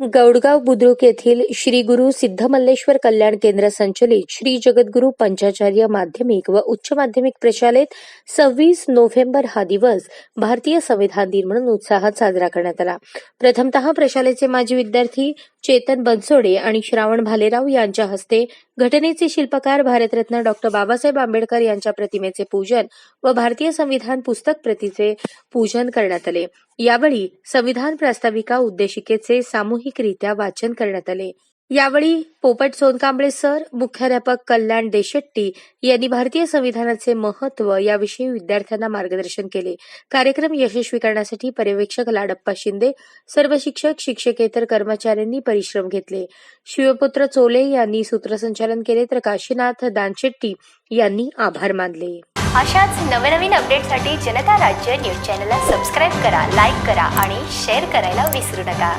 गौडगाव बुद्रुक येथील श्री गुरु सिद्धमल्लेश्वर कल्याण केंद्र संचलित श्री जगद्गुरु पंचाचार्य माध्यमिक व उच्च माध्यमिक प्रशालेत सव्वीस नोव्हेंबर हा दिवस भारतीय संविधान दिन म्हणून उत्साहात साजरा करण्यात आला. प्रथमतः प्रशालेचे माजी विद्यार्थी चेतन बनसोडे आणि श्रावण भालेराव यांच्या हस्ते घटनेचे शिल्पकार भारतरत्न डॉक्टर बाबासाहेब आंबेडकर यांच्या प्रतिमेचे पूजन व भारतीय संविधान पुस्तक प्रतीचे पूजन करण्यात आले. यावेळी संविधान प्रास्ताविका उद्देशिकेचे सामूहिकरित्या वाचन करण्यात आले. यावेळी पोपट सोनकांबळे सर मुख्याध्यापक कल्याण देशेट्टी यांनी भारतीय संविधानाचे महत्त्व याविषयी विद्यार्थ्यांना मार्गदर्शन केले. कार्यक्रम यशस्वी करण्यासाठी पर्यवेक्षक लाडप्पा शिंदे सर्व शिक्षक शिक्षकेतर कर्मचाऱ्यांनी परिश्रम घेतले. शिवपुत्र चोले यांनी सूत्रसंचालन केले तर काशीनाथ दानशेट्टी यांनी आभार मानले. अशाच नवनवीन अपडेटसाठी जनता राज्य न्यूज चॅनलला सबस्क्राईब करा लाईक करा आणि शेअर करायला विसरू नका.